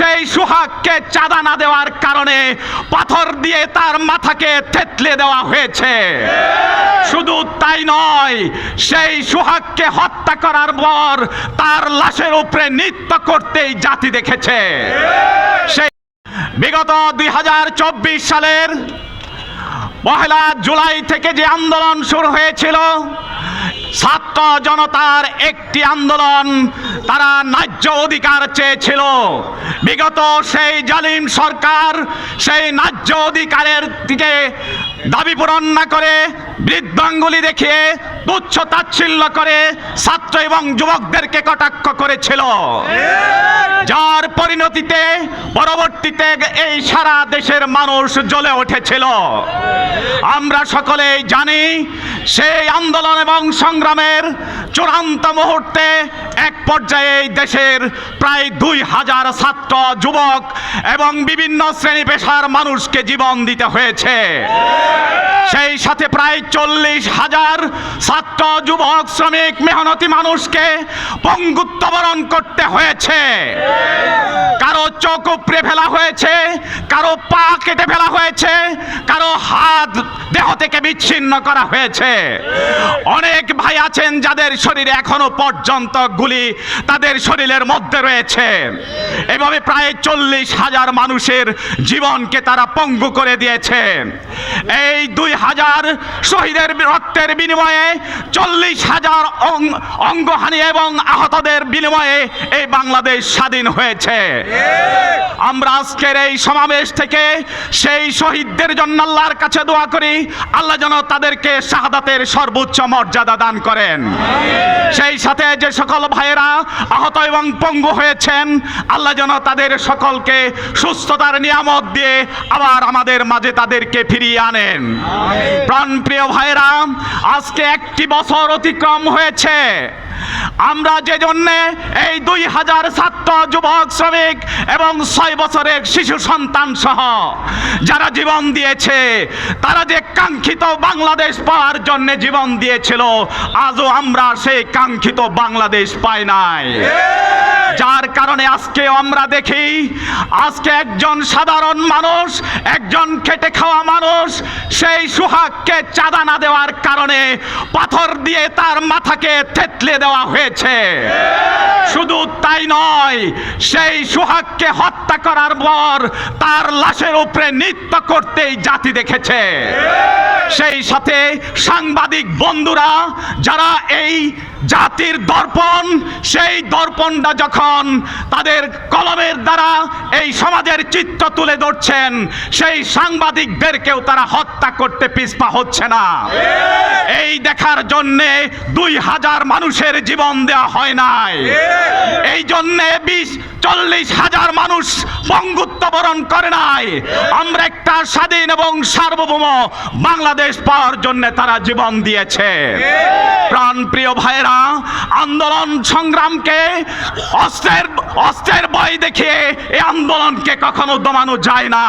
সেই সুহাগকে চাঁদা না দেওয়ার কারণে পাথর দিয়ে তার মাথাকে থেতলে দেওয়া হয়েছে। শুধু তাই নয়, সেই সুহাগকে হত্যা করার পর তার লাশের উপরে নৃত্য করতেই জাতি দেখেছে। সেই বিগত দুই হাজার চব্বিশ সালের পহেলা জুলাই থেকে যে আন্দোলন শুরু হয়েছিল ছাত্র জনতার একটি আন্দোলন তারা ন্যায্য অধিকার চেয়েছিল। বিগত সেই জালিম সরকার সেই ন্যায্য অধিকারের দিকে দাবি পূরণ না করে বৃদ্ধাঙ্গুলি দেখিয়ে তুচ্ছ তাচ্ছিল্য করে ছাত্র এবং যুবকদেরকে কটাক্ষ করেছিল। যার পরিণতিতে পরবর্তীতে এই সারা দেশের মানুষ জ্বলে উঠেছিল। আমরা সকলেই জানি সেই আন্দোলন এবং সংগ্রামের চূড়ান্ত মুহূর্তে এক পর্যায়ে দেশের প্রায় দুই হাজার ছাত্র, যুবক এবং বিভিন্ন শ্রেণি পেশার মানুষকে জীবন দিতে হয়েছে। সেই সাথে প্রায় চল্লিশ হাজার ছাত্র যুবক, শ্রমিক, মেহনতি মানুষকে পঙ্গুত্ব বরণ করতে হয়েছে। কারও চোখ উপড়ে ফেলা হয়েছে, কারও পা কেটে ফেলা হয়েছে, কারও হাত থেকে বিচ্ছিন্ন করা হয়েছে। অনেক ভাই আছেন যাদের শরীরে এখনও পর্যন্ত গুলি তাদের শরীরের মধ্যে রয়েছে। এভাবে প্রায় চল্লিশ হাজার মানুষের জীবনকে তারা পঙ্গু করে দিয়েছে। এই দুই হাজার শহীদের রক্তের বিনিময়ে চল্লিশ হাজার অঙ্গহানি এবং আহতদের বিনিময়ে এই বাংলাদেশ স্বাধীন হয়েছে। আমরা আজকের এই সমাবেশ থেকে সেই শহীদদের জন্য আল্লাহর কাছে দোয়া করি। আল্লাহ যেন তাদেরকে শাহাদাতের সর্বোচ্চ মর্যাদা দান করেন। সেই সাথে যে সকল ভাইয়েরা আহত এবং পঙ্গু হয়েছেন আল্লাহ যেন তাদের সকলকে সুস্থতার নিয়ামত দিয়ে আবার আমাদের মাঝে তাদেরকে ফিরিয়ে আনেন। প্রাণপ্রিয় ভাইয়েরা আজকে একটি বছর অতিক্রম হয়েছে। আমরা যে জন্যে এই দুই হাজার ছাত্র যুবক শ্রমিক এবং ছয় বছরের শিশু সন্তান সহ যারা জীবন দিয়েছে, তারা যে কাঙ্ক্ষিত বাংলাদেশ পাওয়ার জন্য জীবন দিয়েছিল, আজও আমরা সেই কাঙ্ক্ষিত বাংলাদেশ পাই নাই। যার কারণে আজকে আমরা দেখি, আজকে একজন সাধারণ মানুষ, একজন খেটে খাওয়া মানুষ, সেই সুহাগকে চাঁদা না দেওয়ার কারণে পাথর দিয়ে তার মাথাকে থেতলে দেওয়া হয়েছে। শুধু তাই নয়, সেই সুহাগকে হত্যা করার পর তার লাশের উপরে নৃত্য করতেই জাতি দেখেছে। সেই সাথে সাংবাদিক বন্ধুরা, যারা এই জাতির দর্পণ সেই দর্পণটা যখন তাদের কলমের দ্বারা এই সমাজের চিত্র তুলে ধরছেন সেই সাংবাদিকদেরকেও তারা হত্যা করতে পিছপা হচ্ছে না। এই দেখার জন্যে দুই হাজার মানুষের জীবন দেয়া হয় নাই। এই জন্যে বিশ চল্লিশ হাজার মানুষ বঙ্গত্ব বরণ করে নাই। আমরা একটা স্বাধীন এবং সার্বভৌম বাংলাদেশ পাওয়ার জন্য তারা জীবন দিয়েছে। প্রাণ প্রিয় ভাইরা আন্দোলন সংগ্রামকে অস্ত্রের অস্ত্রের বই দেখিয়ে এই আন্দোলনকে কখনো দমানো যায় না।